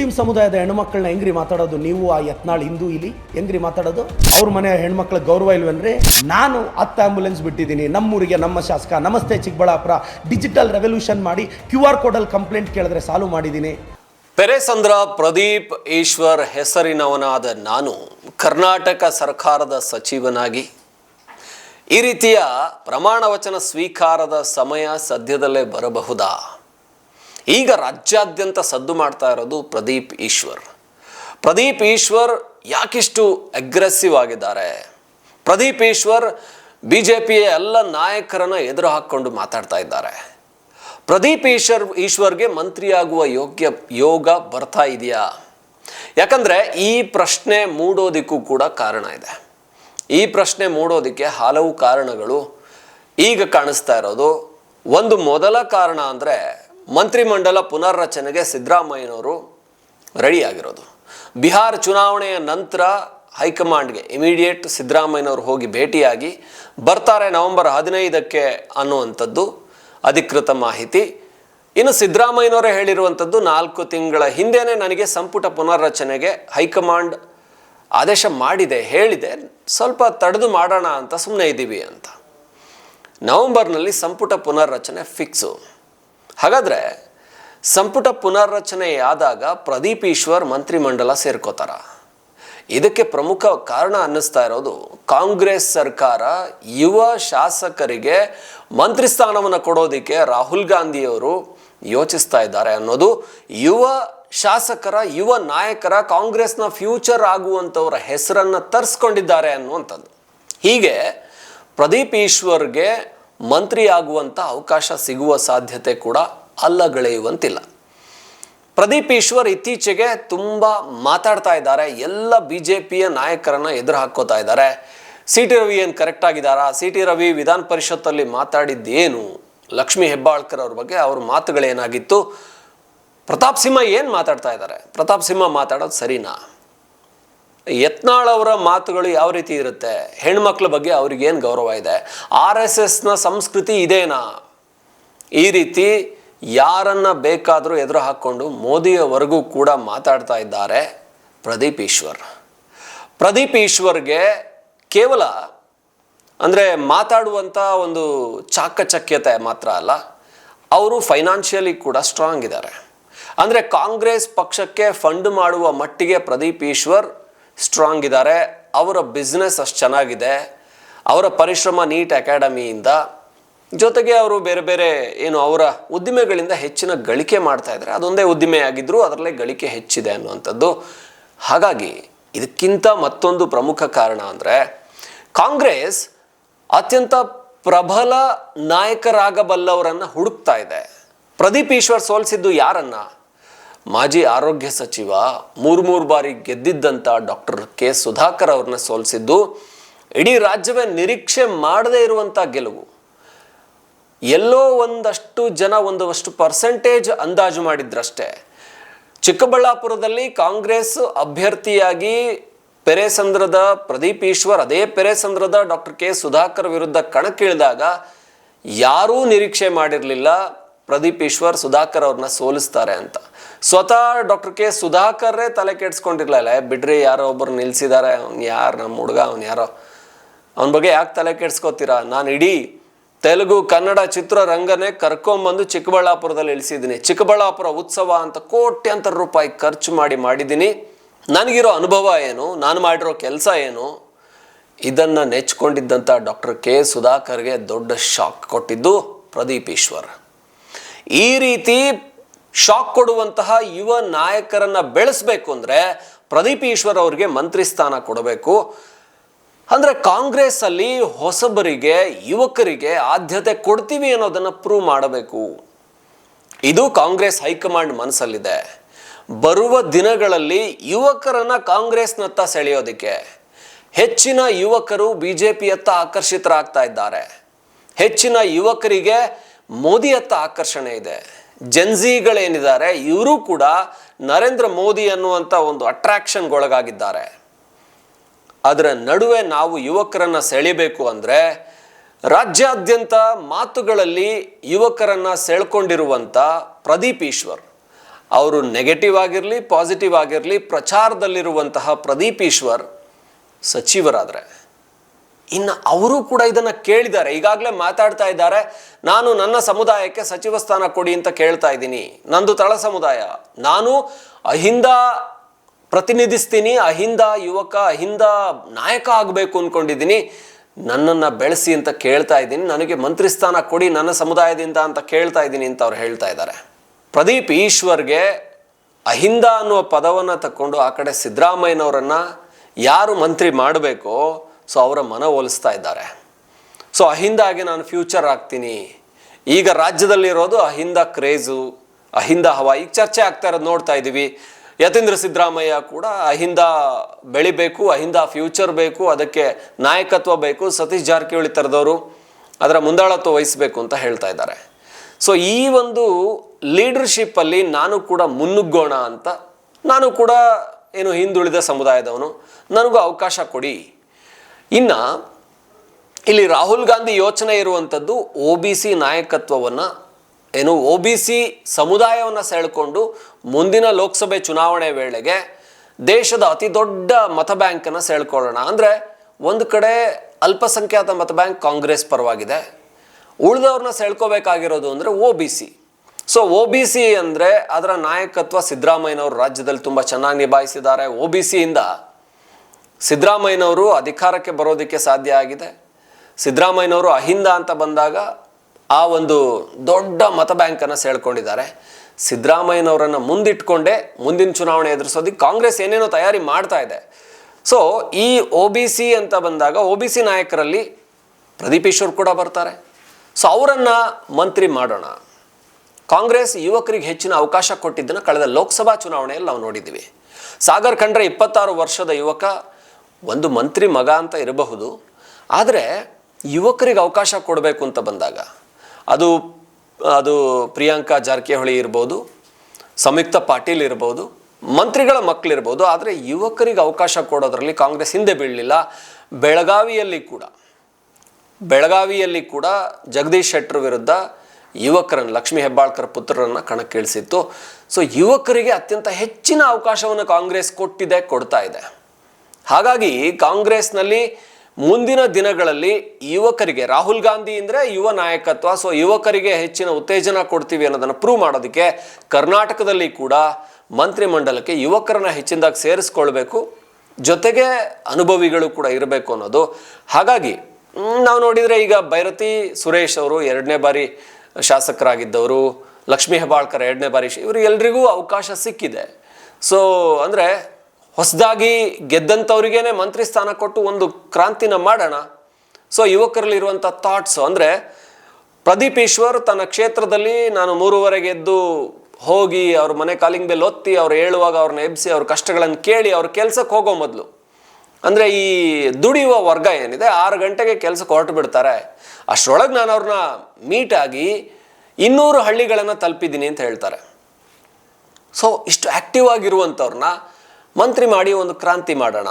Muslim ಸಮುದಾಯದ ಹೆಣ್ಮಕ್ಳನ್ನ ಹೆಂಗ್ರಿ ಮಾತಾಡೋದು? ನೀವು ಆ ಯತ್ನಾಳ್ ಹಿಂದೂ ಇಲ್ಲಿ ಹೆಂಗ್ರಿ ಮಾತಾಡೋದು? ಅವ್ರ ಮನೆಯ ಹೆಣ್ಮಕ್ಳ ಗೌರವ ಇಲ್ವೇನ್ರಿ? ನಾನು ಹತ್ತು ಆಂಬುಲೆನ್ಸ್ ಬಿಟ್ಟಿದ್ದೀನಿ. ನಮ್ಮೂರಿಗೆ ನಮ್ಮ ಶಾಸಕ, ನಮಸ್ತೆ ಚಿಕ್ಕಬಳ್ಳಾಪುರ ಡಿಜಿಟಲ್ ರೆವಲ್ಯೂಷನ್ ಮಾಡಿ ಕ್ಯೂ ಆರ್ ಕೋಡಲ್ಲಿ ಕಂಪ್ಲೇಂಟ್ ಕೇಳಿದ್ರೆ ಸಾಲ್ವ್ ಮಾಡಿದ್ದೀನಿ. ಪೆರೆಸಂದ್ರ ಪ್ರದೀಪ್ ಈಶ್ವರ್ ಹೆಸರಿನವನಾದ ನಾನು ಕರ್ನಾಟಕ ಸರ್ಕಾರದ ಸಚಿವನಾಗಿ. ಈ ರೀತಿಯ ಪ್ರಮಾಣ ವಚನ ಸ್ವೀಕಾರದ ಸಮಯ ಸದ್ಯದಲ್ಲೇ ಬರಬಹುದಾ? ಈಗ ರಾಜ್ಯಾದ್ಯಂತ ಸದ್ದು ಮಾಡ್ತಾ ಇರೋದು ಪ್ರದೀಪ್ ಈಶ್ವರ್. ಪ್ರದೀಪ್ ಈಶ್ವರ್ ಯಾಕಿಷ್ಟು ಅಗ್ರೆಸಿವ್ ಆಗಿದ್ದಾರೆ? ಪ್ರದೀಪ್ ಈಶ್ವರ್ ಬಿ ಜೆ ಪಿಯ ಎಲ್ಲ ನಾಯಕರನ್ನ ಎದುರು ಹಾಕ್ಕೊಂಡು ಮಾತಾಡ್ತಾ ಇದ್ದಾರೆ. ಪ್ರದೀಪ್ ಈಶ್ವರ್, ಈಶ್ವರ್ಗೆ ಮಂತ್ರಿಯಾಗುವ ಯೋಗ್ಯ, ಯೋಗ ಬರ್ತಾ ಇದೆಯಾ? ಯಾಕಂದ್ರೆ ಈ ಪ್ರಶ್ನೆ ಮೂಡೋದಿಕ್ಕೂ ಕೂಡ ಕಾರಣ ಇದೆ. ಈ ಪ್ರಶ್ನೆ ಮೂಡೋದಕ್ಕೆ ಹಲವು ಕಾರಣಗಳು ಈಗ ಕಾಣಿಸ್ತಾ ಇರೋದು. ಒಂದು ಮೊದಲ ಕಾರಣ ಅಂದರೆ ಮಂತ್ರಿಮಂಡಲ ಪುನರ್ರಚನೆಗೆ ಸಿದ್ದರಾಮಯ್ಯನವರು ರೆಡಿಯಾಗಿರೋದು. ಬಿಹಾರ್ ಚುನಾವಣೆಯ ನಂತರ ಹೈಕಮಾಂಡ್ಗೆ ಇಮಿಡಿಯೇಟ್ ಸಿದ್ದರಾಮಯ್ಯನವರು ಹೋಗಿ ಭೇಟಿಯಾಗಿ ಬರ್ತಾರೆ ನವೆಂಬರ್ ಹದಿನೈದಕ್ಕೆ ಅನ್ನುವಂಥದ್ದು ಅಧಿಕೃತ ಮಾಹಿತಿ. ಇನ್ನು ಸಿದ್ದರಾಮಯ್ಯನವರೇ ಹೇಳಿರುವಂಥದ್ದು ನಾಲ್ಕು ತಿಂಗಳ ಹಿಂದೆಯೇ ನನಗೆ ಸಂಪುಟ ಪುನರ್ರಚನೆಗೆ ಹೈಕಮಾಂಡ್ ಆದೇಶ ಮಾಡಿದೆ, ಹೇಳಿದೆ, ಸ್ವಲ್ಪ ತಡೆದು ಮಾಡೋಣ ಅಂತ ಸುಮ್ಮನೆ ಇದ್ದೀವಿ ಅಂತ. ನವೆಂಬರ್ನಲ್ಲಿ ಸಂಪುಟ ಪುನರ್ರಚನೆ ಫಿಕ್ಸು. ಹಾಗಾದರೆ ಸಂಪುಟ ಪುನರ್ರಚನೆಯಾದಾಗ ಪ್ರದೀಪ್ ಈಶ್ವರ್ ಮಂತ್ರಿಮಂಡಲ ಸೇರ್ಕೋತಾರ. ಇದಕ್ಕೆ ಪ್ರಮುಖ ಕಾರಣ ಅನ್ನಿಸ್ತಾ ಇರೋದು ಕಾಂಗ್ರೆಸ್ ಸರ್ಕಾರ ಯುವ ಶಾಸಕರಿಗೆ ಮಂತ್ರಿ ಸ್ಥಾನವನ್ನು ಕೊಡೋದಕ್ಕೆ ರಾಹುಲ್ ಗಾಂಧಿಯವರು ಯೋಚಿಸ್ತಾ ಇದ್ದಾರೆ ಅನ್ನೋದು ಯುವ ಶಾಸಕರ, ಯುವ ನಾಯಕರ, ಕಾಂಗ್ರೆಸ್ನ ಫ್ಯೂಚರ್ ಆಗುವಂಥವರ ಹೆಸರನ್ನು ತರಿಸ್ಕೊಂಡಿದ್ದಾರೆ ಅನ್ನುವಂಥದ್ದು. ಹೀಗೆ ಪ್ರದೀಪ್ ಈಶ್ವರ್ಗೆ ಮಂತ್ರಿ ಆಗುವಂಥ ಅವಕಾಶ ಸಿಗುವ ಸಾಧ್ಯತೆ ಕೂಡ ಅಲ್ಲಗಳೆಯುವಂತಿಲ್ಲ. ಪ್ರದೀಪ್ ಈಶ್ವರ್ ಇತ್ತೀಚೆಗೆ ತುಂಬ ಮಾತಾಡ್ತಾ ಇದ್ದಾರೆ. ಎಲ್ಲ ಬಿ ಜೆ ಪಿಯ ನಾಯಕರನ್ನ ಎದುರು ಹಾಕೋತಾ ಇದ್ದಾರೆ. ಸಿ ಟಿ ರವಿ ಏನು ಕರೆಕ್ಟ್ ಆಗಿದ್ದಾರಾ? ಸಿ ಟಿ ರವಿ ವಿಧಾನ ಪರಿಷತ್ತಲ್ಲಿ ಮಾತಾಡಿದ್ದೇನು? ಲಕ್ಷ್ಮೀ ಹೆಬ್ಬಾಳ್ಕರ್ ಅವ್ರ ಬಗ್ಗೆ ಅವ್ರ ಮಾತುಗಳೇನಾಗಿತ್ತು? ಪ್ರತಾಪ್ ಸಿಂಹ ಏನು ಮಾತಾಡ್ತಾ ಇದ್ದಾರೆ? ಪ್ರತಾಪ್ ಸಿಂಹ ಮಾತಾಡೋದು ಸರಿನಾ? ಯತ್ನಾಳ್ ಅವರ ಮಾತುಗಳು ಯಾವ ರೀತಿ ಇರುತ್ತೆ? ಹೆಣ್ಮಕ್ಳ ಬಗ್ಗೆ ಅವ್ರಿಗೇನು ಗೌರವ ಇದೆ? ಆರ್ ಎಸ್ ಎಸ್ನ ಸಂಸ್ಕೃತಿ ಇದೇನಾ? ಈ ರೀತಿ ಯಾರನ್ನ ಬೇಕಾದರೂ ಎದುರು ಹಾಕ್ಕೊಂಡು ಮೋದಿಯವರೆಗೂ ಕೂಡ ಮಾತಾಡ್ತಾ ಇದ್ದಾರೆ ಪ್ರದೀಪ್ ಈಶ್ವರ್. ಪ್ರದೀಪ್ ಈಶ್ವರ್ಗೆ ಕೇವಲ ಅಂದರೆ ಮಾತಾಡುವಂಥ ಒಂದು ಚಾಕಚಕ್ಯತೆ ಮಾತ್ರ ಅಲ್ಲ, ಅವರು ಫೈನಾನ್ಷಿಯಲಿ ಕೂಡ ಸ್ಟ್ರಾಂಗ್ ಇದ್ದಾರೆ. ಅಂದರೆ ಕಾಂಗ್ರೆಸ್ ಪಕ್ಷಕ್ಕೆ ಫಂಡ್ ಮಾಡುವ ಮಟ್ಟಿಗೆ ಪ್ರದೀಪ್ ಈಶ್ವರ್ ಸ್ಟ್ರಾಂಗ್ ಇದ್ದಾರೆ. ಅವರ ಬಿಸ್ನೆಸ್ ಅಷ್ಟು ಚೆನ್ನಾಗಿದೆ. ಅವರ ಪರಿಶ್ರಮ ನೀಟ್ ಅಕಾಡೆಮಿಯಿಂದ ಜೊತೆಗೆ ಅವರು ಬೇರೆ ಬೇರೆ ಏನು ಅವರ ಉದ್ದಿಮೆಗಳಿಂದ ಹೆಚ್ಚಿನ ಗಳಿಕೆ ಮಾಡ್ತಾ ಇದ್ದಾರೆ. ಅದೊಂದೇ ಉದ್ದಿಮೆ ಆಗಿದ್ದರೂ ಅದರಲ್ಲೇ ಗಳಿಕೆ ಹೆಚ್ಚಿದೆ ಅನ್ನುವಂಥದ್ದು. ಹಾಗಾಗಿ ಇದಕ್ಕಿಂತ ಮತ್ತೊಂದು ಪ್ರಮುಖ ಕಾರಣ ಅಂದರೆ ಕಾಂಗ್ರೆಸ್ ಅತ್ಯಂತ ಪ್ರಬಲ ನಾಯಕರಾಗಬಲ್ಲವರನ್ನು ಹುಡುಕ್ತಾ ಇದೆ. ಪ್ರದೀಪ್ ಈಶ್ವರ್ ಸೋಲಿಸಿದ್ದು ಯಾರನ್ನ? ಮಾಜಿ ಆರೋಗ್ಯ ಸಚಿವ ಮೂರು ಮೂರು ಬಾರಿ ಗೆದ್ದಿದ್ದಂಥ ಡಾಕ್ಟರ್ ಕೆ ಸುಧಾಕರ್ ಅವ್ರನ್ನ ಸೋಲಿಸಿದ್ದು, ಇಡೀ ರಾಜ್ಯವೇ ನಿರೀಕ್ಷೆ ಮಾಡದೇ ಇರುವಂಥ ಗೆಲುವು. ಎಲ್ಲೋ ಒಂದಷ್ಟು ಜನ ಒಂದಷ್ಟು ಪರ್ಸೆಂಟೇಜ್ ಅಂದಾಜು ಮಾಡಿದ್ರಷ್ಟೇ. ಚಿಕ್ಕಬಳ್ಳಾಪುರದಲ್ಲಿ ಕಾಂಗ್ರೆಸ್ ಅಭ್ಯರ್ಥಿಯಾಗಿ ಪೆರೆಸಂದ್ರದ ಪ್ರದೀಪ್ ಈಶ್ವರ್, ಅದೇ ಪೆರೆಸಂದ್ರದ ಡಾಕ್ಟರ್ ಕೆ ಸುಧಾಕರ್ ವಿರುದ್ಧ ಕಣಕ್ಕಿಳಿದಾಗ ಯಾರೂ ನಿರೀಕ್ಷೆ ಮಾಡಿರಲಿಲ್ಲ ಪ್ರದೀಪ್ ಈಶ್ವರ್ ಸುಧಾಕರ್ ಅವ್ರನ್ನ ಸೋಲಿಸ್ತಾರೆ ಅಂತ. ಸ್ವತಃ ಡಾಕ್ಟರ್ ಕೆ ಸುಧಾಕರ್ರೇ ತಲೆ ಕೆಡ್ಸ್ಕೊಂಡಿರ್ಲಿಲ್ಲ. ಬಿಡ್ರಿ, ಯಾರೋ ಒಬ್ಬರು ನಿಲ್ಸಿದ್ದಾರೆ ಅವ್ನು ಯಾರು ನಮ್ಮ ಹುಡುಗ, ಅವ್ನು ಯಾರೋ. ಅವನ ಬಗ್ಗೆ ಯಾಕೆ ತಲೆ ಕೆಡ್ಸ್ಕೊತೀರಾ? ನಾನು ಇಡೀ ತೆಲುಗು, ಕನ್ನಡ ಚಿತ್ರರಂಗನೇ ಕರ್ಕೊಂಬಂದು ಚಿಕ್ಕಬಳ್ಳಾಪುರದಲ್ಲಿ ಇಳಿಸಿದ್ದೀನಿ. ಚಿಕ್ಕಬಳ್ಳಾಪುರ ಉತ್ಸವ ಅಂತ ಕೋಟ್ಯಂತರ ರೂಪಾಯಿ ಖರ್ಚು ಮಾಡಿ ಮಾಡಿದ್ದೀನಿ. ನನಗಿರೋ ಅನುಭವ ಏನು? ನಾನು ಮಾಡಿರೋ ಕೆಲಸ ಏನು? ಇದನ್ನು ನೆಚ್ಕೊಂಡಿದ್ದಂಥ ಡಾಕ್ಟರ್ ಕೆ ಸುಧಾಕರ್ಗೆ ದೊಡ್ಡ ಶಾಕ್ ಕೊಟ್ಟಿದ್ದು ಪ್ರದೀಪ್ ಈಶ್ವರ್. ಈ ರೀತಿ ಶಾಕ್ ಕೊಡುವಂತಹ ಯುವ ನಾಯಕರನ್ನ ಬೆಳೆಸಬೇಕು ಅಂದರೆ ಪ್ರದೀಪ್ ಈಶ್ವರ್ ಅವರಿಗೆ ಮಂತ್ರಿ ಸ್ಥಾನ ಕೊಡಬೇಕು. ಅಂದರೆ ಕಾಂಗ್ರೆಸ್ ಅಲ್ಲಿ ಹೊಸಬರಿಗೆ, ಯುವಕರಿಗೆ ಆದ್ಯತೆ ಕೊಡ್ತೀವಿ ಅನ್ನೋದನ್ನು ಪ್ರೂವ್ ಮಾಡಬೇಕು. ಇದು ಕಾಂಗ್ರೆಸ್ ಹೈಕಮಾಂಡ್ ಮನಸ್ಸಲ್ಲಿದೆ. ಬರುವ ದಿನಗಳಲ್ಲಿ ಯುವಕರನ್ನ ಕಾಂಗ್ರೆಸ್ನತ್ತ ಸೆಳೆಯೋದಕ್ಕೆ ಹೆಚ್ಚಿನ ಯುವಕರು ಬಿ ಜೆ ಪಿಯತ್ತ ಆಕರ್ಷಿತರಾಗ್ತಾ ಇದ್ದಾರೆ. ಹೆಚ್ಚಿನ ಯುವಕರಿಗೆ ಮೋದಿಯತ್ತ ಆಕರ್ಷಣೆ ಇದೆ. ಜನ್ಝಿಗಳೇನಿದ್ದಾರೆ ಇವರು ಕೂಡ ನರೇಂದ್ರ ಮೋದಿ ಅನ್ನುವಂಥ ಒಂದು ಅಟ್ರಾಕ್ಷನ್ಗೊಳಗಾಗಿದ್ದಾರೆ ಅದರ ನಡುವೆ ನಾವು ಯುವಕರನ್ನು ಸೆಳಿಬೇಕು ಅಂದರೆ, ರಾಜ್ಯಾದ್ಯಂತ ಮಾತುಗಳಲ್ಲಿ ಯುವಕರನ್ನು ಸೆಳ್ಕೊಂಡಿರುವಂಥ ಪ್ರದೀಪ್ ಈಶ್ವರ್. ಅವರು ನೆಗೆಟಿವ್ ಆಗಿರಲಿ ಪಾಸಿಟಿವ್ ಆಗಿರಲಿ, ಪ್ರಚಾರದಲ್ಲಿರುವಂತಹ ಪ್ರದೀಪ್ ಈಶ್ವರ್ ಸಚಿವರಾದರೆ. ಇನ್ನು ಅವರು ಕೂಡ ಇದನ್ನು ಕೇಳಿದ್ದಾರೆ. ಈಗಾಗಲೇ ಮಾತಾಡ್ತಾ ಇದ್ದಾರೆ. ನಾನು ನನ್ನ ಸಮುದಾಯಕ್ಕೆ ಸಚಿವ ಸ್ಥಾನ ಕೊಡಿ ಅಂತ ಕೇಳ್ತಾ ಇದ್ದೀನಿ. ನಂದು ತಳ ಸಮುದಾಯ. ನಾನು ಅಹಿಂದ ಪ್ರತಿನಿಧಿಸ್ತೀನಿ, ಅಹಿಂದ ಯುವಕ, ಅಹಿಂದ ನಾಯಕ ಆಗಬೇಕು ಅಂದ್ಕೊಂಡಿದ್ದೀನಿ ನನ್ನನ್ನು ಬೆಳೆಸಿ ಅಂತ ಕೇಳ್ತಾ ಇದ್ದೀನಿ. ನನಗೆ ಮಂತ್ರಿ ಸ್ಥಾನ ಕೊಡಿ, ನನ್ನ ಸಮುದಾಯದಿಂದ ಅಂತ ಕೇಳ್ತಾ ಇದ್ದೀನಿ ಅಂತ ಅವ್ರು ಹೇಳ್ತಾ ಇದ್ದಾರೆ. ಪ್ರದೀಪ್ ಈಶ್ವರ್ಗೆ ಅಹಿಂದ ಅನ್ನುವ ಪದವನ್ನು ತಕ್ಕೊಂಡು ಆ ಕಡೆ ಸಿದ್ದರಾಮಯ್ಯನವರನ್ನು ಯಾರು ಮಂತ್ರಿ ಮಾಡಬೇಕೋ ಸೊ ಅವರ ಮನವೊಲಿಸ್ತಾ ಇದ್ದಾರೆ. ಸೊ ಅಹಿಂದಾಗೆ ನಾನು ಫ್ಯೂಚರ್ ಆಗ್ತೀನಿ. ಈಗ ರಾಜ್ಯದಲ್ಲಿರೋದು ಅಹಿಂದ ಕ್ರೇಜು, ಅಹಿಂದ ಹವಾ. ಈಗ ಚರ್ಚೆ ಆಗ್ತಾ ಇರೋದು ನೋಡ್ತಾ ಇದ್ದೀವಿ. ಯತೀಂದ್ರ ಸಿದ್ದರಾಮಯ್ಯ ಕೂಡ ಅಹಿಂದ ಬೆಳಿಬೇಕು ಅಹಿಂದ ಫ್ಯೂಚರ್ ಬೇಕು, ಅದಕ್ಕೆ ನಾಯಕತ್ವ ಬೇಕು, ಸತೀಶ್ ಜಾರಕಿಹೊಳಿ ಥರದವರು ಅದರ ಮುಂದಾಳತ್ವ ವಹಿಸಬೇಕು ಅಂತ ಹೇಳ್ತಾ ಇದ್ದಾರೆ. ಸೊ ಈ ಒಂದು ಲೀಡರ್ಶಿಪ್ಪಲ್ಲಿ ನಾನು ಕೂಡ ಮುನ್ನುಗ್ಗೋಣ ಅಂತ, ನಾನು ಕೂಡ ಏನು ಹಿಂದುಳಿದ ಸಮುದಾಯದವನು, ನನಗೂ ಅವಕಾಶ ಕೊಡಿ. ಇನ್ನು ಇಲ್ಲಿ ರಾಹುಲ್ ಗಾಂಧಿ ಯೋಚನೆ ಇರುವಂಥದ್ದು ಒ ಬಿ ಸಿ ನಾಯಕತ್ವವನ್ನು, ಏನು ಒ ಬಿ ಸಿ ಸಮುದಾಯವನ್ನು ಸೆಳ್ಕೊಂಡು ಮುಂದಿನ ಲೋಕಸಭೆ ಚುನಾವಣೆ ವೇಳೆಗೆ ದೇಶದ ಅತಿ ದೊಡ್ಡ ಮತ ಬ್ಯಾಂಕನ್ನು ಸೆಳ್ಕೊಳ್ಳೋಣ. ಅಂದರೆ ಒಂದು ಕಡೆ ಅಲ್ಪಸಂಖ್ಯಾತ ಮತ ಬ್ಯಾಂಕ್ ಕಾಂಗ್ರೆಸ್ ಪರವಾಗಿದೆ. ಉಳಿದವ್ರನ್ನ ಸೆಳ್ಕೋಬೇಕಾಗಿರೋದು ಅಂದರೆ O B C. So O B C ಅಂದರೆ ಅದರ ನಾಯಕತ್ವ ಸಿದ್ದರಾಮಯ್ಯನವರು ರಾಜ್ಯದಲ್ಲಿ ತುಂಬ ಚೆನ್ನಾಗಿ ನಿಭಾಯಿಸಿದ್ದಾರೆ. ಒ ಬಿ ಸಿಯಿಂದ ಸಿದ್ದರಾಮಯ್ಯನವರು ಅಧಿಕಾರಕ್ಕೆ ಬರೋದಕ್ಕೆ ಸಾಧ್ಯ ಆಗಿದೆ. ಸಿದ್ದರಾಮಯ್ಯನವರು ಅಹಿಂದ ಅಂತ ಬಂದಾಗ ಆ ಒಂದು ದೊಡ್ಡ ಮತ ಬ್ಯಾಂಕನ್ನು ಸೆಳ್ಕೊಂಡಿದ್ದಾರೆ. ಸಿದ್ದರಾಮಯ್ಯನವರನ್ನು ಮುಂದಿಟ್ಕೊಂಡೇ ಮುಂದಿನ ಚುನಾವಣೆ ಎದುರಿಸೋದಕ್ಕೆ ಕಾಂಗ್ರೆಸ್ ಏನೇನೋ ತಯಾರಿ ಮಾಡ್ತಾ ಇದೆ. ಸೊ ಈ ಒ ಬಿ ಸಿ ಅಂತ ಬಂದಾಗ ಒ ಬಿ ಸಿ ನಾಯಕರಲ್ಲಿ ಪ್ರದೀಪ್ ಈಶ್ವರ್ ಕೂಡ ಬರ್ತಾರೆ. ಸೊ ಅವರನ್ನು ಮಂತ್ರಿ ಮಾಡೋಣ. ಕಾಂಗ್ರೆಸ್ ಯುವಕರಿಗೆ ಹೆಚ್ಚಿನ ಅವಕಾಶ ಕೊಟ್ಟಿದ್ದನ್ನು ಕಳೆದ ಲೋಕಸಭಾ ಚುನಾವಣೆಯಲ್ಲಿ ನಾವು ನೋಡಿದ್ದೀವಿ. ಸಾಗರ್ ಖಂಡ್ರೆ ಇಪ್ಪತ್ತಾರು ವರ್ಷದ ಯುವಕ ಒಂದು ಮಂತ್ರಿ ಮಗ ಅಂತ ಇರಬಹುದು, ಆದರೆ ಯುವಕರಿಗೆ ಅವಕಾಶ ಕೊಡಬೇಕು ಅಂತ ಬಂದಾಗ, ಅದು ಅದು ಪ್ರಿಯಾಂಕಾ ಜಾರಕಿಹೊಳಿ ಇರ್ಬೋದು, ಸಂಯುಕ್ತ ಪಾಟೀಲ್ ಇರ್ಬೋದು, ಮಂತ್ರಿಗಳ ಮಕ್ಕಳಿರ್ಬೋದು ಆದರೆ ಯುವಕರಿಗೆ ಅವಕಾಶ ಕೊಡೋದ್ರಲ್ಲಿ ಕಾಂಗ್ರೆಸ್ ಹಿಂದೆ ಬೀಳಲಿಲ್ಲ. ಬೆಳಗಾವಿಯಲ್ಲಿ ಕೂಡ ಬೆಳಗಾವಿಯಲ್ಲಿ ಕೂಡ ಜಗದೀಶ್ ಶೆಟ್ಟರ್ ವಿರುದ್ಧ ಯುವಕರನ್ನು, ಲಕ್ಷ್ಮೀ ಹೆಬ್ಬಾಳ್ಕರ್ ಪುತ್ರರನ್ನು ಕಣಕ್ಕಿಳಿಸಿತ್ತು. ಸೊ ಯುವಕರಿಗೆ ಅತ್ಯಂತ ಹೆಚ್ಚಿನ ಅವಕಾಶವನ್ನು ಕಾಂಗ್ರೆಸ್ ಕೊಟ್ಟಿದೆ, ಕೊಡ್ತಾ ಇದೆ. ಹಾಗಾಗಿ ಕಾಂಗ್ರೆಸ್ನಲ್ಲಿ ಮುಂದಿನ ದಿನಗಳಲ್ಲಿ ಯುವಕರಿಗೆ, ರಾಹುಲ್ ಗಾಂಧಿ ಅಂದರೆ ಯುವ ನಾಯಕತ್ವ, ಸೊ ಯುವಕರಿಗೆ ಹೆಚ್ಚಿನ ಉತ್ತೇಜನ ಕೊಡ್ತೀವಿ ಅನ್ನೋದನ್ನು ಪ್ರೂವ್ ಮಾಡೋದಕ್ಕೆ ಕರ್ನಾಟಕದಲ್ಲಿ ಕೂಡ ಮಂತ್ರಿಮಂಡಲಕ್ಕೆ ಯುವಕರನ್ನ ಹೆಚ್ಚಿನದಾಗಿ ಸೇರಿಸ್ಕೊಳ್ಬೇಕು, ಜೊತೆಗೆ ಅನುಭವಿಗಳು ಕೂಡ ಇರಬೇಕು ಅನ್ನೋದು. ಹಾಗಾಗಿ ನಾವು ನೋಡಿದರೆ ಈಗ ಭೈರತಿ ಸುರೇಶ್ ಅವರು ಎರಡನೇ ಬಾರಿ ಶಾಸಕರಾಗಿದ್ದವರು, ಲಕ್ಷ್ಮೀ ಹೆಬ್ಬಾಳ್ಕರ್ ಎರಡನೇ ಬಾರಿ ಇವರು ಎಲ್ರಿಗೂ ಅವಕಾಶ ಸಿಕ್ಕಿದೆ. ಸೊ ಅಂದರೆ ಹೊಸದಾಗಿ ಗೆದ್ದಂಥವ್ರಿಗೇನೆ ಮಂತ್ರಿ ಸ್ಥಾನ ಕೊಟ್ಟು ಒಂದು ಕ್ರಾಂತಿನ ಮಾಡೋಣ. ಸೊ ಯುವಕರಲ್ಲಿರುವಂಥ ಥಾಟ್ಸ್ ಅಂದರೆ ಪ್ರದೀಪ್ ಈಶ್ವರ್ ತನ್ನ ಕ್ಷೇತ್ರದಲ್ಲಿ ನಾನು ಮೂರುವರೆ ಗೆದ್ದು ಹೋಗಿ ಅವ್ರ ಮನೆ ಕಾಲಿಂಗ್ ಮೇಲೆ ಒತ್ತಿ ಅವ್ರು ಹೇಳುವಾಗ ಅವ್ರನ್ನ ಎಬ್ಸಿ ಅವ್ರ ಕಷ್ಟಗಳನ್ನು ಕೇಳಿ ಅವ್ರ ಕೆಲಸಕ್ಕೆ ಹೋಗೋ ಮೊದಲು. ಅಂದರೆ ಈ ದುಡಿಯುವ ವರ್ಗ ಏನಿದೆ, ಆರು ಗಂಟೆಗೆ ಕೆಲಸಕ್ಕೆ ಹೊರಟು ಬಿಡ್ತಾರೆ. ಅಷ್ಟರೊಳಗೆ ನಾನು ಅವ್ರನ್ನ ಮೀಟ್ ಆಗಿ ಇನ್ನೂರು ಹಳ್ಳಿಗಳನ್ನು ತಲುಪಿದ್ದೀನಿ ಅಂತ ಹೇಳ್ತಾರೆ. ಸೊ ಇಷ್ಟು ಆ್ಯಕ್ಟಿವ್ ಆಗಿರುವಂಥವ್ರನ್ನ ಮಂತ್ರಿ ಮಾಡಿ ಒಂದು ಕ್ರಾಂತಿ ಮಾಡೋಣ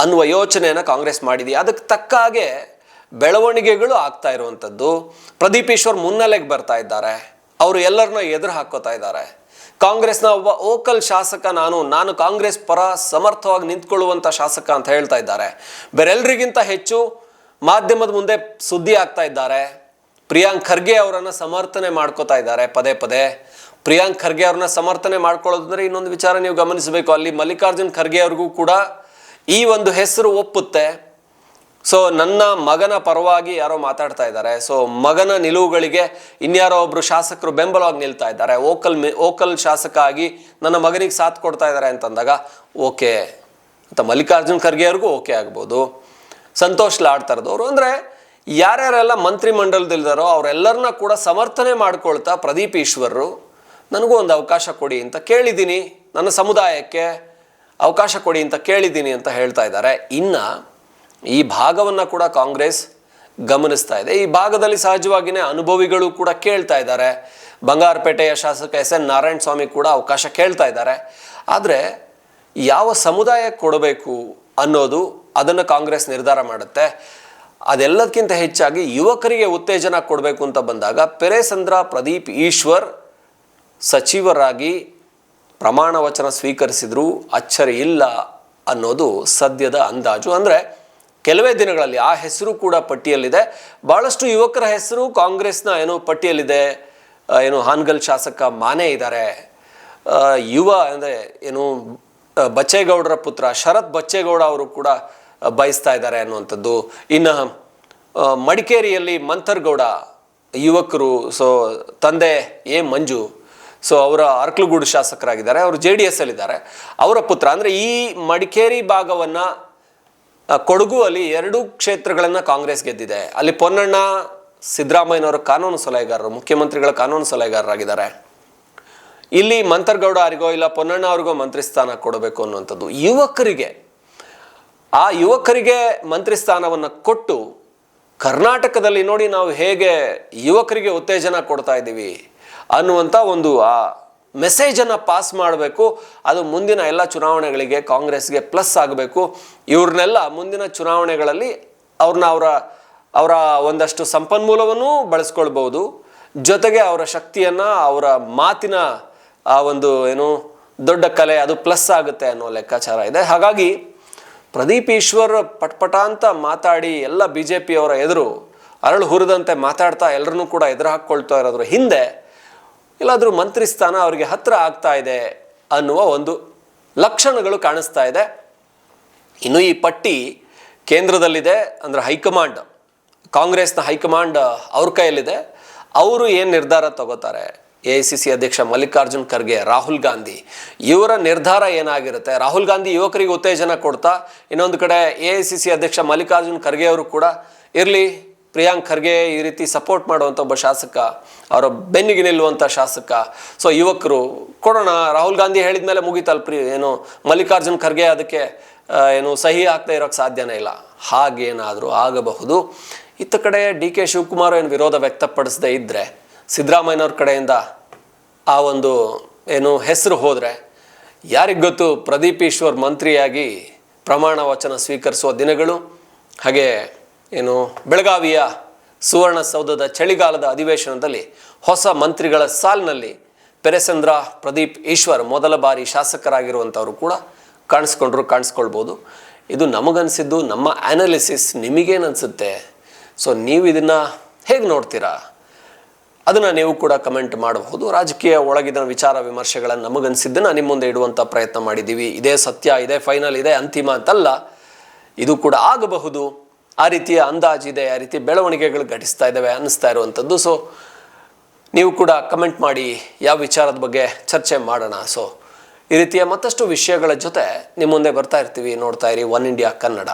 ಅನ್ನುವ ಯೋಚನೆಯನ್ನು ಕಾಂಗ್ರೆಸ್ ಮಾಡಿದೆ. ಅದಕ್ಕೆ ತಕ್ಕ ಹಾಗೆ ಬೆಳವಣಿಗೆಗಳು ಆಗ್ತಾ ಇರುವಂಥದ್ದು. ಪ್ರದೀಪ್ ಈಶ್ವರ್ ಮುನ್ನೆಲೆಗೆ ಬರ್ತಾ ಇದ್ದಾರೆ. ಅವರು ಎಲ್ಲರನ್ನ ಎದುರು ಹಾಕೋತಾ ಇದ್ದಾರೆ. ಕಾಂಗ್ರೆಸ್ನ ಒಬ್ಬ ಓಕಲ್ ಶಾಸಕ ನಾನು ನಾನು ಕಾಂಗ್ರೆಸ್ ಪರ ಸಮರ್ಥವಾಗಿ ನಿಂತ್ಕೊಳ್ಳುವಂಥ ಶಾಸಕ ಅಂತ ಹೇಳ್ತಾ ಇದ್ದಾರೆ. ಬೇರೆಲ್ಲರಿಗಿಂತ ಹೆಚ್ಚು ಮಾಧ್ಯಮದ ಮುಂದೆ ಸುದ್ದಿ ಆಗ್ತಾ ಇದ್ದಾರೆ. ಪ್ರಿಯಾಂಕ್ ಖರ್ಗೆ ಅವರನ್ನು ಸಮರ್ಥನೆ ಮಾಡ್ಕೋತಾ ಇದ್ದಾರೆ ಪದೇ ಪದೇ. ಪ್ರಿಯಾಂಕ್ ಖರ್ಗೆ ಅವ್ರನ್ನ ಸಮರ್ಥನೆ ಮಾಡ್ಕೊಳ್ಳೋದಂದ್ರೆ ಇನ್ನೊಂದು ವಿಚಾರ ನೀವು ಗಮನಿಸಬೇಕು. ಅಲ್ಲಿ ಮಲ್ಲಿಕಾರ್ಜುನ್ ಖರ್ಗೆ ಅವ್ರಿಗೂ ಕೂಡ ಈ ಒಂದು ಹೆಸರು ಒಪ್ಪುತ್ತೆ. ಸೊ ನನ್ನ ಮಗನ ಪರವಾಗಿ ಯಾರೋ ಮಾತಾಡ್ತಾ ಇದ್ದಾರೆ. ಸೊ ಮಗನ ನಿಲುವುಗಳಿಗೆ ಇನ್ಯಾರೋ ಒಬ್ರು ಶಾಸಕರು ಬೆಂಬಲವಾಗಿ ನಿಲ್ತಾ ಇದ್ದಾರೆ. ಓಕಲ್ ಓಕಲ್ ಶಾಸಕ ಆಗಿ ನನ್ನ ಮಗನಿಗೆ ಸಾಥ್ ಕೊಡ್ತಾ ಇದ್ದಾರೆ ಅಂತಂದಾಗ, ಓಕೆ. ಅಂತ ಮಲ್ಲಿಕಾರ್ಜುನ್ ಖರ್ಗೆ ಅವ್ರಿಗೂ ಓಕೆ ಆಗ್ಬೋದು. ಸಂತೋಷ್ ಲಾಡ್ತಾರದವರು ಅಂದರೆ ಯಾರ್ಯಾರೆಲ್ಲ ಮಂತ್ರಿ ಮಂಡಲದಲ್ಲಿದ್ದಾರೋ ಅವರೆಲ್ಲರನ್ನ ಕೂಡ ಸಮರ್ಥನೆ ಮಾಡ್ಕೊಳ್ತಾ ಪ್ರದೀಪ್ ಈಶ್ವರರು ನನಗೂ ಒಂದು ಅವಕಾಶ ಕೊಡಿ ಅಂತ ಕೇಳಿದ್ದೀನಿ. ನನ್ನ ಸಮುದಾಯಕ್ಕೆ ಅವಕಾಶ ಕೊಡಿ ಅಂತ ಕೇಳಿದ್ದೀನಿ ಅಂತ ಹೇಳ್ತಾ ಇದ್ದಾರೆ. ಇನ್ನು ಈ ಭಾಗವನ್ನು ಕೂಡ ಕಾಂಗ್ರೆಸ್ ಗಮನಿಸ್ತಾ ಇದೆ. ಈ ಭಾಗದಲ್ಲಿ ಸಹಜವಾಗಿಯೇ ಅನುಭವಿಗಳು ಕೂಡ ಕೇಳ್ತಾ ಇದ್ದಾರೆ. ಬಂಗಾರಪೇಟೆಯ ಶಾಸಕ ಎಸ್ ಎನ್ ನಾರಾಯಣ ಸ್ವಾಮಿ ಕೂಡ ಅವಕಾಶ ಕೇಳ್ತಾ ಇದ್ದಾರೆ. ಆದರೆ ಯಾವ ಸಮುದಾಯಕ್ಕೆ ಕೊಡಬೇಕು ಅನ್ನೋದು ಅದನ್ನು ಕಾಂಗ್ರೆಸ್ ನಿರ್ಧಾರ ಮಾಡುತ್ತೆ. ಅದೆಲ್ಲದಕ್ಕಿಂತ ಹೆಚ್ಚಾಗಿ ಯುವಕರಿಗೆ ಉತ್ತೇಜನ ಕೊಡಬೇಕು ಅಂತ ಬಂದಾಗ ಪೆರೇಸಂದ್ರ ಪ್ರದೀಪ್ ಈಶ್ವರ್ ಸಚಿವರಾಗಿ ಪ್ರಮಾಣ ವಚನ ಸ್ವೀಕರಿಸಿದರೂ ಅಚ್ಚರಿ ಇಲ್ಲ ಅನ್ನೋದು ಸದ್ಯದ ಅಂದಾಜು. ಅಂದರೆ ಕೆಲವೇ ದಿನಗಳಲ್ಲಿ ಆ ಹೆಸರು ಕೂಡ ಪಟ್ಟಿಯಲ್ಲಿದೆ. ಭಾಳಷ್ಟು ಯುವಕರ ಹೆಸರು ಕಾಂಗ್ರೆಸ್ನ ಏನು ಪಟ್ಟಿಯಲ್ಲಿದೆ. ಏನು ಹಾನ್ಗಲ್ ಶಾಸಕ ಮಾನೆ ಇದ್ದಾರೆ. ಯುವ ಅಂದರೆ ಏನು ಬಚ್ಚೇಗೌಡರ ಪುತ್ರ ಶರತ್ ಬಚ್ಚೇಗೌಡ ಅವರು ಕೂಡ ಬಯಸ್ತಾ ಇದ್ದಾರೆ ಅನ್ನುವಂಥದ್ದು. ಇನ್ನು ಮಡಿಕೇರಿಯಲ್ಲಿ ಮಂಥರ್ಗೌಡ ಯುವಕರು, ಸೊ, ತಂದೆ ಎ ಮಂಜು ಸೊ ಅವರ ಅರ್ಕಲಗೂಡು ಶಾಸಕರಾಗಿದ್ದಾರೆ, ಅವರು ಜೆ ಡಿ ಎಸ್ ಅಲ್ಲಿದ್ದಾರೆ. ಅವರ ಪುತ್ರ, ಅಂದರೆ ಈ ಮಡಿಕೇರಿ ಭಾಗವನ್ನು ಕೊಡಗು ಅಲ್ಲಿ ಎರಡು ಕ್ಷೇತ್ರಗಳನ್ನು ಕಾಂಗ್ರೆಸ್ ಗೆದ್ದಿದೆ. ಅಲ್ಲಿ ಪೊನ್ನಣ್ಣ ಸಿದ್ದರಾಮಯ್ಯನವರ ಕಾನೂನು ಸಲಹೆಗಾರರು, ಮುಖ್ಯಮಂತ್ರಿಗಳ ಕಾನೂನು ಸಲಹೆಗಾರರಾಗಿದ್ದಾರೆ. ಇಲ್ಲಿ ಮಂತರ್ಗೌಡ ಅವರಿಗೋ, ಇಲ್ಲ ಪೊನ್ನಣ್ಣ ಅವ್ರಿಗೋ ಮಂತ್ರಿ ಸ್ಥಾನ ಕೊಡಬೇಕು ಅನ್ನುವಂಥದ್ದು ಯುವಕರಿಗೆ, ಆ ಯುವಕರಿಗೆ ಮಂತ್ರಿ ಸ್ಥಾನವನ್ನು ಕೊಟ್ಟು ಕರ್ನಾಟಕದಲ್ಲಿ ನೋಡಿ ನಾವು ಹೇಗೆ ಯುವಕರಿಗೆ ಉತ್ತೇಜನ ಕೊಡ್ತಾ ಇದ್ದೀವಿ. ಅನ್ನುವಂಥ ಒಂದು, ಆ ಮೆಸೇಜನ್ನು ಪಾಸ್ ಮಾಡಬೇಕು. ಅದು ಮುಂದಿನ ಎಲ್ಲ ಚುನಾವಣೆಗಳಿಗೆ ಕಾಂಗ್ರೆಸ್ಗೆ ಪ್ಲಸ್ ಆಗಬೇಕು. ಇವ್ರನ್ನೆಲ್ಲ ಮುಂದಿನ ಚುನಾವಣೆಗಳಲ್ಲಿ ಅವ್ರನ್ನ ಅವರ ಅವರ ಒಂದಷ್ಟು ಸಂಪನ್ಮೂಲವನ್ನು ಬಳಸ್ಕೊಳ್ಬೋದು. ಜೊತೆಗೆ ಅವರ ಶಕ್ತಿಯನ್ನು, ಅವರ ಮಾತಿನ, ಆ ಒಂದು ಏನು ದೊಡ್ಡ ಕಲೆ ಅದು ಪ್ಲಸ್ ಆಗುತ್ತೆ ಅನ್ನೋ ಲೆಕ್ಕಾಚಾರ ಇದೆ. ಹಾಗಾಗಿ ಪ್ರದೀಪ್ ಈಶ್ವರ್ ಪಟ್ಪಟ ಅಂತ ಮಾತಾಡಿ ಎಲ್ಲ ಬಿ ಜೆ ಪಿಯವರ ಎದುರು ಅರಳು ಹುರಿದಂತೆ ಮಾತಾಡ್ತಾ ಎಲ್ಲರನ್ನೂ ಕೂಡ ಎದುರು ಹಾಕ್ಕೊಳ್ತಾ ಇರೋದ್ರ ಹಿಂದೆ ಎಲ್ಲಾದರೂ ಮಂತ್ರಿ ಸ್ಥಾನ ಅವರಿಗೆ ಹತ್ರ ಆಗ್ತಾ ಇದೆ ಅನ್ನುವ ಒಂದು ಲಕ್ಷಣಗಳು ಕಾಣಿಸ್ತಾ ಇದೆ. ಇನ್ನು ಈ ಪಟ್ಟಿ ಕೇಂದ್ರದಲ್ಲಿದೆ ಅಂದರೆ ಹೈಕಮಾಂಡ್, ಕಾಂಗ್ರೆಸ್ನ ಹೈಕಮಾಂಡ್ ಅವ್ರ ಕೈಯಲ್ಲಿದೆ. ಅವರು ಏನು ನಿರ್ಧಾರ ತಗೋತಾರೆ? ಎ ಐ ಸಿ ಸಿ ಅಧ್ಯಕ್ಷ ಮಲ್ಲಿಕಾರ್ಜುನ್ ಖರ್ಗೆ, ರಾಹುಲ್ ಗಾಂಧಿ, ಇವರ ನಿರ್ಧಾರ ಏನಾಗಿರುತ್ತೆ? ರಾಹುಲ್ ಗಾಂಧಿ ಯುವಕರಿಗೆ ಉತ್ತೇಜನ ಕೊಡ್ತಾ, ಇನ್ನೊಂದು ಕಡೆ ಎ ಐ ಸಿ ಸಿ ಅಧ್ಯಕ್ಷ ಮಲ್ಲಿಕಾರ್ಜುನ್ ಖರ್ಗೆ ಅವರು ಕೂಡ ಇರಲಿ. ಪ್ರಿಯಾಂಕ್ ಖರ್ಗೆ ಈ ರೀತಿ ಸಪೋರ್ಟ್ ಮಾಡುವಂಥ ಒಬ್ಬ ಶಾಸಕ, ಅವರ ಬೆನ್ನಿಗೆ ನಿಲ್ಲುವಂಥ ಶಾಸಕ. ಸೊ ಯುವಕರು, ಕೊಡೋಣ, ರಾಹುಲ್ ಗಾಂಧಿ ಹೇಳಿದ ಮೇಲೆ ಮುಗೀತಲ್ಲ ಪ್ರಿ ಏನು ಮಲ್ಲಿಕಾರ್ಜುನ್ ಖರ್ಗೆ ಅದಕ್ಕೆ ಏನು ಸಹಿ ಆಗ್ತಾ ಇರೋಕ್ಕೆ ಸಾಧ್ಯನೇ ಇಲ್ಲ. ಹಾಗೇನಾದರೂ ಆಗಬಹುದು. ಇತ್ತ ಕಡೆ ಡಿ ಕೆ ಶಿವಕುಮಾರ್ ಏನು ವಿರೋಧ ವ್ಯಕ್ತಪಡಿಸದೇ ಇದ್ದರೆ ಸಿದ್ದರಾಮಯ್ಯನವ್ರ ಕಡೆಯಿಂದ ಆ ಒಂದು, ಏನು ಹೆಸರು ಹೋದರೆ, ಯಾರಿಗೆ ಗೊತ್ತು, ಪ್ರದೀಪ್ ಈಶ್ವರ್ ಮಂತ್ರಿಯಾಗಿ ಪ್ರಮಾಣ ವಚನ ಸ್ವೀಕರಿಸುವ ದಿನಗಳು, ಹಾಗೆ ಏನು ಬೆಳಗಾವಿಯ ಸುವರ್ಣಸೌಧದ ಚಳಿಗಾಲದ ಅಧಿವೇಶನದಲ್ಲಿ ಹೊಸ ಮಂತ್ರಿಗಳ ಸಾಲಿನಲ್ಲಿ ಪೆರೆಸಂದ್ರ ಪ್ರದೀಪ್ ಈಶ್ವರ್ ಮೊದಲ ಬಾರಿ ಶಾಸಕರಾಗಿರುವಂಥವರು ಕೂಡ ಕಾಣಿಸ್ಕೊಂಡ್ರು, ಕಾಣಿಸ್ಕೊಳ್ಬೋದು. ಇದು ನಮಗನ್ಸಿದ್ದು, ನಮ್ಮ ಆ್ಯನಾಲಿಸಿಸ್ ನಿಮಗೇನನ್ಸುತ್ತೆ? ಸೊ ನೀವು ಇದನ್ನು ಹೇಗೆ ನೋಡ್ತೀರಾ? ಅದನ್ನು ನೀವು ಕೂಡ ಕಮೆಂಟ್ ಮಾಡಬಹುದು. ರಾಜಕೀಯ ಒಳಗಿನ ವಿಚಾರ ವಿಮರ್ಶೆಗಳನ್ನು ನಮಗನ್ಸಿದ್ದನ್ನು ನಿಮ್ಮ ಮುಂದೆ ಇಡುವಂಥ ಪ್ರಯತ್ನ ಮಾಡಿದ್ದೀವಿ. ಇದೇ ಸತ್ಯ, ಇದೇ ಫೈನಲ್ ಇದೆ ಅಂತಿಮ ಅಂತಲ್ಲ. ಇದು ಕೂಡ ಆಗಬಹುದು. ಆ ರೀತಿಯ ಅಂದಾಜಿದೆ ಆ ರೀತಿ ಬೆಳವಣಿಗೆಗಳು ಘಟಿಸ್ತಾ ಇದ್ದಾವೆ ಅನ್ನಿಸ್ತಾ ಇರುವಂಥದ್ದು. ಸೊ ನೀವು ಕೂಡ ಕಮೆಂಟ್ ಮಾಡಿ ಯಾವ ವಿಚಾರದ ಬಗ್ಗೆ ಚರ್ಚೆ ಮಾಡೋಣ. ಸೊ ಈ ರೀತಿಯ ಮತ್ತಷ್ಟು ವಿಷಯಗಳ ಜೊತೆ ನಿಮ್ಮ ಮುಂದೆ ಬರ್ತಾ ಇರ್ತೀವಿ. ನೋಡ್ತಾ ಇರಿ, ಒನ್ ಇಂಡಿಯಾ ಕನ್ನಡ.